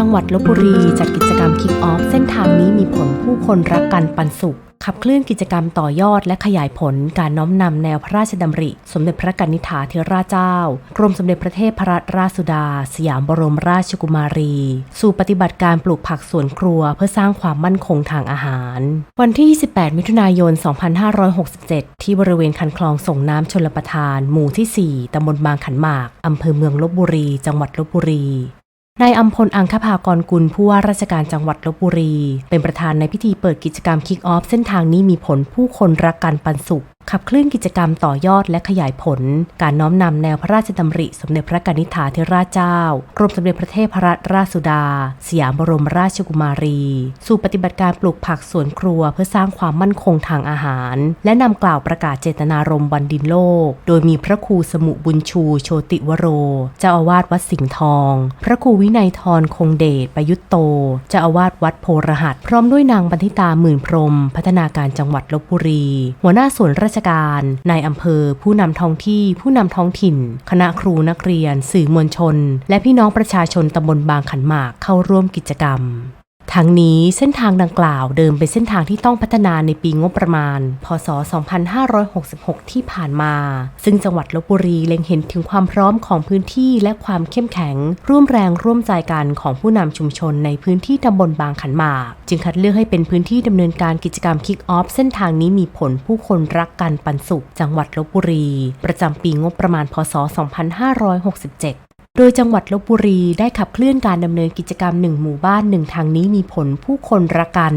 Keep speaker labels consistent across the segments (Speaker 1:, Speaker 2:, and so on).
Speaker 1: ังหวัดลบบุรีจัดกิจกรรมคิกออฟเส้นทางนี้มีผลผู้คนรักกันปันสุข ขับเคลื่อนกิจกรรมต่อยอดและขยายผลการน้อมนำแนวพระราชดำริ สมเด็จพระกนิษฐาธิราชเจ้า กรมสมเด็จพระเทพรัตนราชสุดา สยามบรมราชกุมารี สู่ปฏิบัติการปลูกผักสวนครัวเพื่อสร้างความมั่นคงทางอาหาร วันที่ 28 มิถุนายน 2567 ที่บริเวณคันคลองส่งน้ำชลประทาน หมู่ที่ 4ตำบลบางขันหมากอำเภอเมืองลบบุรี จังหวัดลบบุรี นายอัมพลอังคภากรกุลผู้ว่าราชการจังหวัดลบบุรี เป็นประธานในพิธีเปิดกิจกรรมคิกออฟเส้นทางนี้มีผลผู้คนรักกันปันสุข ขับเคลื่อนกิจกรรมต่อยอดและขยายผล การน้อมนำแนวพระราชดำริ สมเด็จพระกนิษฐาธิราชเจ้ากรมสมเด็จพระเทพรัตนราชสุดา สยามบรมราชกุมารี สู่ปฏิบัติการปลูกผักสวนครัว เพื่อสร้างความมั่นคงทางอาหาร และนำกล่าวประกาศเจตนารมณ์วันดินโลก โดยมีพระครูสมุบุญชู โชติวโร เจ้าอาวาสวัดสิงห์ทอง พระครูวินัยทรคงเดชประยุตโต เจ้าอาวาสวัดโพรหัส พร้อมด้วยนางบันทิตาหมื่นพรม พัฒนาการจังหวัดลบบุรี หัวหน้าส่วนราชการนายอำเภอ ผู้นำท้องที่ ผู้นำท้องถิ่น คณะครูนักเรียน สื่อมวลชน และพี่น้องประชาชนตำบลบางขันหมากเข้าร่วมกิจกรรม ทั้งนี้เส้นทางดังกล่าวเดิมเป็นเส้นทางที่ต้องพัฒนาในปีงบประมาณ พศ 2566 ที่ผ่านมา ซึ่งจังหวัดลบบุรีเล็งเห็นถึงความพร้อมของพื้นที่และความเข้มแข็ง ร่วมแรงร่วมใจกันของผู้นำชุมชนในพื้นที่ตำบลบางขันหมาก จึงคัดเลือกให้เป็นพื้นที่ดำเนินการกิจกรรมคิกออฟเส้นทางนี้มีผลผู้คนรักกันปันสุข จังหวัดลบบุรี ประจำปีงบประมาณ พศ 2567 โดยจังหวัดลบบุรีได้ขับเคลื่อนการดำเนินกิจกรรมหนึ่งหมู่บ้านหนึ่งทางนี้มีผลผู้คนรักกัน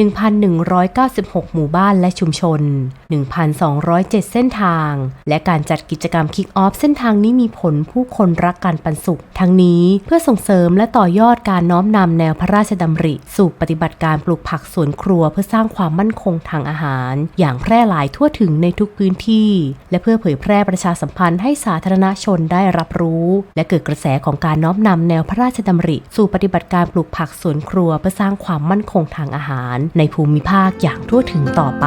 Speaker 1: 1,196 หมู่บ้านและชุมชน 1,207 เส้นทาง และการจัดกิจกรรมคิกออฟเส้นทางนี้มีผลผู้คนรักกันปันสุข ทั้งนี้เพื่อส่งเสริมและต่อยอดการน้อมนำแนวพระราชดำริ สู่ปฏิบัติการปลูกผักสวนครัวเพื่อสร้างความมั่นคงทางอาหาร อย่างแพร่หลายทั่วถึงในทุกพื้นที่ และเพื่อเผยแพร่ประชาสัมพันธ์ให้สาธารณชนได้รับรู้ และเกิดกระแสของการน้อมนำแนวพระราชดำริ สู่ปฏิบัติการปลูกผักสวนครัวเพื่อสร้างความมั่นคงทางอาหารในภูมิภาคอย่างทั่วถึงต่อไป